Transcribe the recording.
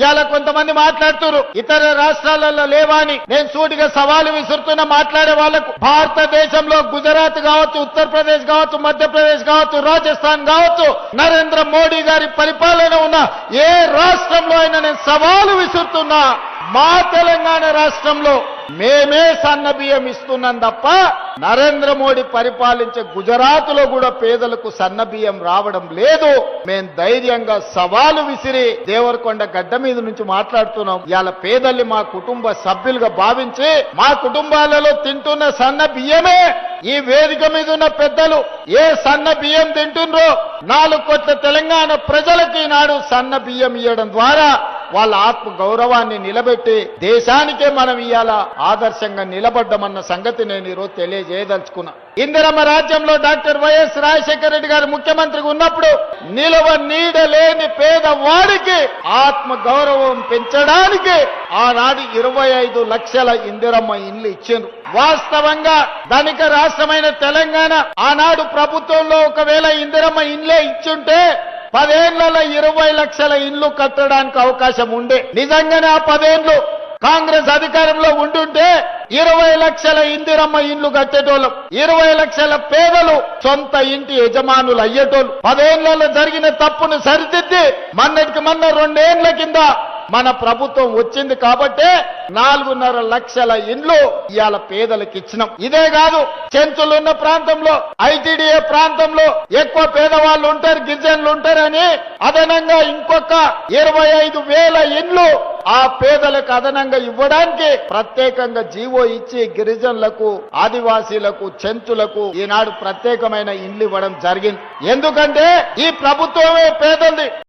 ఇవాళ కొంతమంది మాట్లాడుతున్నారు ఇతర రాష్ట్రాలలో లేవా అని నేను సూటిగా సవాలు విసురుతున్న మాట్లాడే వాళ్ళకు భారతదేశంలో గుజరాత్ కావచ్చు ఉత్తరప్రదేశ్ కావచ్చు మధ్యప్రదేశ్ కావచ్చు రాజస్థాన్ కావచ్చు నరేంద్ర మోడీ గారి పరిపాలన ఉన్న ఏ రాష్ట్రంలో అయినా నేను సవాల్ ఉన్న మా తెలంగాణ రాష్ట్రంలో మేమే సన్న బియ్యం ఇస్తున్నాం తప్ప నరేంద్ర మోడీ పరిపాలించే గుజరాత్లో కూడా పేదలకు సన్న బియ్యం రావడం లేదు. మేం ధైర్యంగా సవాలు విసిరి దేవరకొండ గడ్డ మీద నుంచి మాట్లాడుతున్నాం. ఇవాళ పేదల్ని మా కుటుంబ సభ్యులుగా భావించి మా కుటుంబాలలో తింటున్న సన్న బియ్యమే ఈ వేదిక మీద ఉన్న పెద్దలు ఏ సన్న బియ్యం తింటుండ్రో నాలుగు కోట్ల తెలంగాణ ప్రజలకు ఈనాడు సన్న బియ్యం ఇవ్వడం ద్వారా వాళ్ళ ఆత్మ గౌరవాన్ని నిలబెట్టి దేశానికే మనం ఇవాళ ఆదర్శంగా నిలబడ్డమన్న సంగతి నేను ఈరోజు తెలియజేయదలుచుకున్నా. ఇందిరమ్మ రాజ్యంలో డాక్టర్ వైఎస్ రాజశేఖర రెడ్డి గారు ముఖ్యమంత్రిగా ఉన్నప్పుడు నిలవ నీడ లేని పేదవాడికి ఆత్మ గౌరవం పెంచడానికి ఆనాడు ఇరవై ఐదు లక్షల ఇందిరమ్మ ఇండ్లు ఇచ్చిండ్రు. వాస్తవంగా ధనిక రాష్ట్రమైన తెలంగాణ ఆనాడు ప్రభుత్వంలో ఒకవేళ ఇందిరమ్మ ఇండ్లే ఇచ్చుంటే పదేళ్ళలో ఇరవై లక్షల ఇండ్లు కట్టడానికి అవకాశం ఉండే. నిజంగానే ఆ పదేండ్లు కాంగ్రెస్ అధికారంలో ఉండుంటే ఇరవై లక్షల ఇందిరమ్మ ఇండ్లు కట్టేటోళ్ళం. ఇరవై లక్షల పేదలు సొంత ఇంటి యజమానులు అయ్యేటోళ్ళు. పదేళ్ళలో జరిగిన తప్పును సరిదిద్ది మన్నటికి మొన్న రెండేళ్ళ కింద మన ప్రభుత్వం వచ్చింది కాబట్టే నాలుగున్నర లక్షల ఇండ్లు ఇవాళ పేదలకు ఇచ్చినాం. ఇదే కాదు చెంచులున్న ప్రాంతంలో ఐటీడీఏ ప్రాంతంలో ఎక్కువ పేదవాళ్ళు ఉంటారు గిరిజనులు ఉంటారని అదనంగా ఇంకొక ఇరవై ఐదు వేల ఇండ్లు ఆ పేదలకు అదనంగా ఇవ్వడానికి ప్రత్యేకంగా జీవో ఇచ్చి గిరిజనులకు ఆదివాసీలకు చెంచులకు ఈనాడు ప్రత్యేకమైన ఇండ్లు ఇవ్వడం జరిగింది. ఎందుకంటే ఈ ప్రభుత్వమే పేదంది.